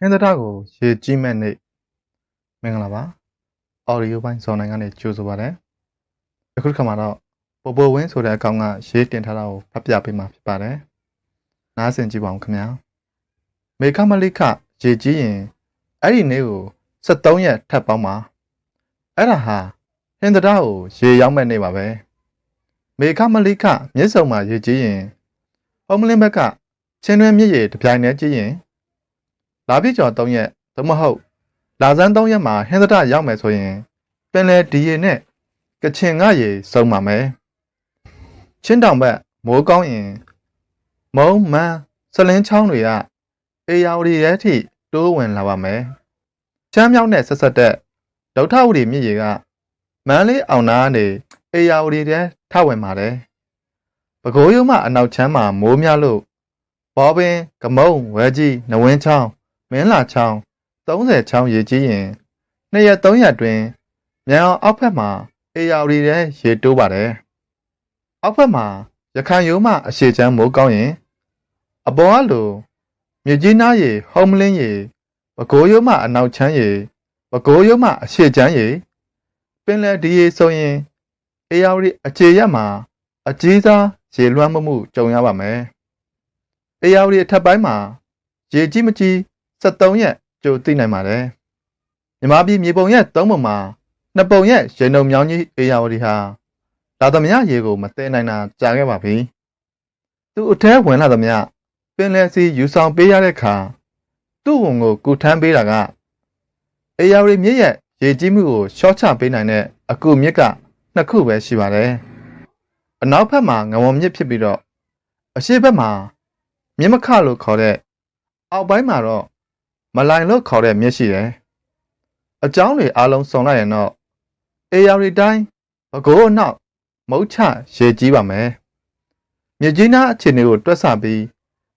ဟင်းသတာကိုရေကြီးမဲ့နေ့မင်္ဂလာပါအော်ဒီယိုပိုင်းဇော်နိုင်ကနေကြိုဆိုပါရစေအခုတစ်ခါမှာတော့ပိုပိုဝင်းဆိုတဲ့အကောင်ကရေးတင်ထားတာကိုဖတ်ပြပေးမှာဖြစ်ပါတယ်နားဆင်ကြည့်ပါဦးခင်ဗျာမေခမလိခရေကြီးရင်အဲ့ဒီနေ့ကို73ရက်ထပ်ပေါင်းပါအဲ့ဒါဟာဟင်းသတာကိုရေရောက်မဲ့နေ့ပါပဲမေခမလိခမြစ်စုံမှာရေကြီးရင်ဟောမလင်းဘက်ကချင်းတွင်းမြစ်ရေတစ်ပြိုင်တည်းကြီးရင် လာပြည့်ကျော်3ရက်သို့မဟုတ်လာဇန်း3ရက်မှာဟင်းသဒရောက်မယ်ဆိုရင်ပင်လယ်ဒီရေနဲ့ကချင်ငါရေစုံပါမယ်ချင်းတောင်ဘက်မိုးကောင်းရင်မုံမန်းစလင်းချောင်းတွေကအေယာဝတီရဲ့အထိတိုးဝင်လာပါမယ်ချမ်းမြောက်နဲ့ဆက်ဆက်တဲ့ဒုထဝတီမြစ်ရေကမန်းလေးအောင်နာကနေအေယာဝတီထဲထဝင်ပါတယ်ပဲခူးရုံးမှအနောက်ချမ်းမှာမိုးများလို့ဘောပင်ကမုံဝဲကြီးနဝင်းချောင်း မင်းလာချောင်း30ချောင်းရေကြီးရင်နှစ်ရက်3ရက်တွင်မြန်အောင်အောက်ဖက်မှာအေယာရီတဲ့ရေတိုးပါတယ်။အောက်ဖက်မှာရခိုင်ရိုးမှအရှိချမ်းမိုးကောင်းရင်အပေါ်ကလိုမြကြီးနားရေဟုံးမလင်းရေပဲခူးရိုးမှအနောက်ချမ်းရေပဲခူးရိုးမှအရှိချမ်းရေပင်လယ်ဒီရေဆိုရင်အေယာရီအခြေရက်မှာအကြီးစားရေလွှမ်းမှုကြုံရပါမယ်။အေယာရီအထက်ပိုင်းမှာရေကြီးမကြီး 73ရက်ကြိုသိနိုင်ပါတယ်။မြမပြည်မြေပုံရက်3ပုံမှာနှစ်ပုံရက်ရေနုံမြောင်းကြီးအေယာဝတီဟာလာသမျှရေကိုမသိနိုင်တာကြာခဲ့ပါပြီ။သူ့အထဲဝင်လာသမျှပင်လယ်စီယူဆောင်ပေးရတဲ့အခါသူ့ဝန်ကိုကူထမ်းပေးတာကအေယာဝတီမြစ်ရဲ့ရေကြီးမှုကိုရှော့ချပေးနိုင်တဲ့အကူမြစ်ကနှစ်ခုပဲရှိပါတယ်။အနောက်ဘက်မှာငဝုံမြစ်ဖြစ်ပြီးတော့အရှေ့ဘက်မှာမြစ်မခလို့ခေါ်တဲ့အောက်ပိုင်းမှာတော့ မလိုင်လို့ခေါ်တဲ့မြစ်ရှိတယ်။အကြောင်းတွေအားလုံးစုံလိုက်ရင်တော့အေယာရီတိုင်းဘကိုးအနောက်မုတ်ချရေကြီးပါမယ်။မြစ်ကြီးနားအခြေအနေကိုတွက်ဆပြီး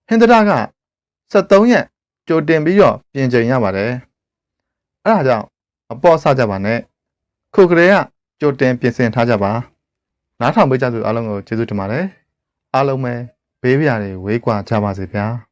ဟင်္ဒရာက73ရက်ကြိုတင်ပြီးတော့ပြင်ချိန်ရပါတယ်။အဲဒါကြောင့်မပေါ့ဆကြပါနဲ့။ခုကလေးကကြိုတင်ပြင်ဆင်ထားကြပါ။နားထောင်ပေးကြသူအားလုံးကိုကျေးဇူးတင်ပါတယ်။အားလုံးပဲဘေးပြားတွေဝေးကွာကြပါစေဗျာ။